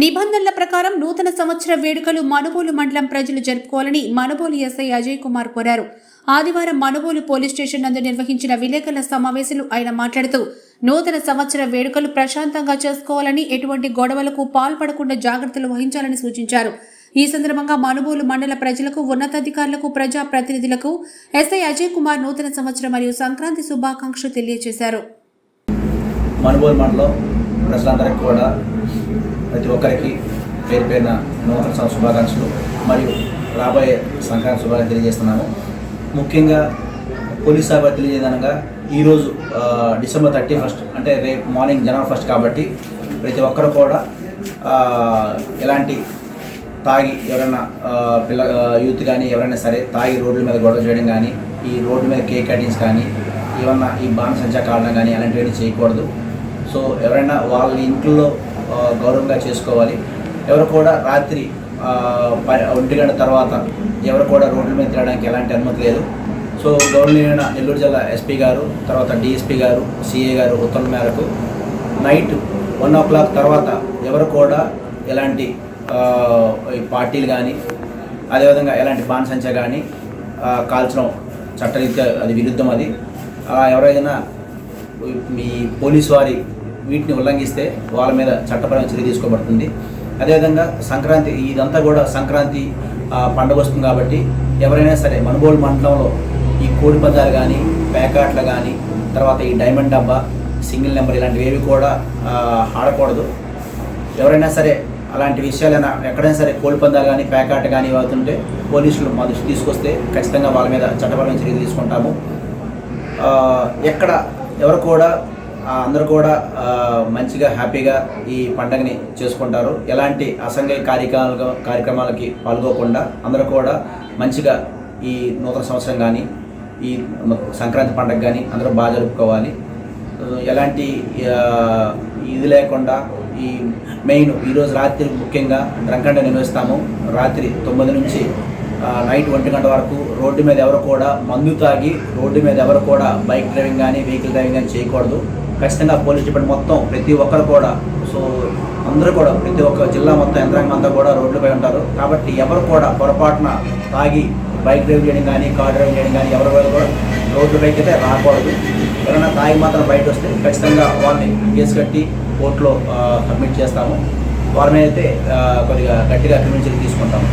నిబంధనల ప్రకారం నూతన సంవత్సర వేడుకలు మనుబోలు మండలం ప్రజలు జరుపుకోవాలని మనుబోలు ఎస్ఐ అజయ్ కుమార్ కోరారు. ఆదివారం మనుబోలు పోలీస్ స్టేషన్ నందు నిర్వహించిన విలేకరుల సమావేశంలో ఆయన మాట్లాడుతూ నూతన సంవత్సర వేడుకలు ప్రశాంతంగా చేసుకోవాలని ఎటువంటి గొడవలకు పాల్పడకుండా జాగ్రత్తలు వహించాలని సూచించారు. ఈ సందర్భంగా మనుబోలు మండల ప్రజలకు ఉన్నతాధికారులకు ప్రజా ప్రతినిధులకు ఎస్ఐ అజయ్ కుమార్ నూతన సంవత్సరం మరియు సంక్రాంతి శుభాకాంక్షలు తెలియజేశారు. మనుబోలు మండలం ప్రజలందరికీ కూడా ప్రతి ఒక్కరికి పేరు పేరున నూతన సంవత్సర శుభాకాంక్షలు మరియు రాబోయే సంక్రాంతి శుభాకాంక్షలు తెలియజేస్తున్నాను. ముఖ్యంగా పోలీస్ శాఖ తెలియజేదనగా ఈరోజు డిసెంబర్ థర్టీ ఫస్ట్ అంటే రేపు మార్నింగ్ జనవరి ఫస్ట్ కాబట్టి ప్రతి ఒక్కరు కూడా ఎలాంటి తాగి ఎవరైనా పిల్ల యూత్ కానీ ఎవరైనా సరే తాగి రోడ్ల మీద గొడవ చేయడం కానీ ఈ రోడ్డు మీద కేక్ కటింగ్స్ కానీ ఏమన్నా ఈ బాణసంచా కావడం కానీ అలాంటివన్నీ చేయకూడదు. సో ఎవరైనా వాళ్ళ ఇంట్లో గౌరవంగా చేసుకోవాలి. ఎవరు కూడా రాత్రి ఒంటి గంట తర్వాత ఎవరు కూడా రోడ్ల మీద తిరగడానికి ఎలాంటి అనుమతి లేదు. సో గవర్నమెంట్ నెల్లూరు జిల్లా ఎస్పీ గారు తర్వాత డిఎస్పీ గారు సిఏ గారు ఉత్తర్వుల మేరకు నైట్ వన్ ఓ క్లాక్ తర్వాత ఎవరు కూడా ఎలాంటి ఈ పార్టీలు కానీ అదేవిధంగా ఎలాంటి బాణసంచ కానీ కాల్చడం చట్టరీత్యా అది విరుద్ధం అది. ఎవరైనా మీ పోలీసు వారి వీటిని ఉల్లంఘిస్తే వాళ్ళ మీద చట్టపరమైన చర్య తీసుకోబడుతుంది. అదేవిధంగా సంక్రాంతి ఇదంతా కూడా సంక్రాంతి పండుగ వస్తుంది కాబట్టి ఎవరైనా సరే మనుగోలు మండలంలో ఈ కోడి పందాలు కానీ పేకాట్లు కానీ తర్వాత ఈ డైమండ్ డబ్బా సింగిల్ నెంబర్ ఇలాంటివి ఏవి కూడా ఆడకూడదు. ఎవరైనా సరే అలాంటి విషయాలైనా ఎక్కడైనా సరే కోడి పందాలు కానీ పేకాట కానీ అవుతుంటే పోలీసులు మా దృష్టి తీసుకొస్తే ఖచ్చితంగా వాళ్ళ మీద చట్టపరమైన చర్యలు తీసుకుంటాము. ఎక్కడ ఎవరు కూడా అందరూ కూడా మంచిగా హ్యాపీగా ఈ పండగని చేసుకుంటారు. ఎలాంటి అసంఘ్య కార్యక్రమాలు కార్యక్రమాలకి పాల్గొకుండా అందరూ కూడా మంచిగా ఈ నూతన సంవత్సరం కానీ ఈ సంక్రాంతి పండగ కానీ అందరూ బాగా జరుపుకోవాలి. ఎలాంటి ఇది లేకుండా ఈ మెయిన్ ఈరోజు రాత్రి ముఖ్యంగా డ్రంకండ నిర్వహిస్తాము రాత్రి తొమ్మిది నుంచి నైట్ ఒంటి గంట వరకు రోడ్డు మీద ఎవరు కూడా మందు తాగి రోడ్డు మీద ఎవరు కూడా బైక్ డ్రైవింగ్ కానీ వెహికల్ డ్రైవింగ్ కానీ చేయకూడదు. ఖచ్చితంగా పోలీస్ డిపార్ట్మెంట్ మొత్తం ప్రతి ఒక్కరు కూడా సో అందరూ కూడా ప్రతి ఒక్క జిల్లా మొత్తం యంత్రాంగం అంతా కూడా రోడ్లపై ఉంటారు. కాబట్టి ఎవరు కూడా పొరపాటున తాగి బైక్ డ్రైవ్ చేయడం కానీ కార్ డ్రైవ్ చేయడం కానీ ఎవరు కూడా రోడ్లపైకి అయితే రాకూడదు. ఎవరైనా తాగి మాత్రం బయట వస్తే ఖచ్చితంగా వాళ్ళని కేసు కట్టి కోర్టులో సబ్మిట్ చేస్తాము. వారి మీద అయితే కొద్దిగా గట్టిగా క్రిమినల్ చర్య తీసుకుంటాము.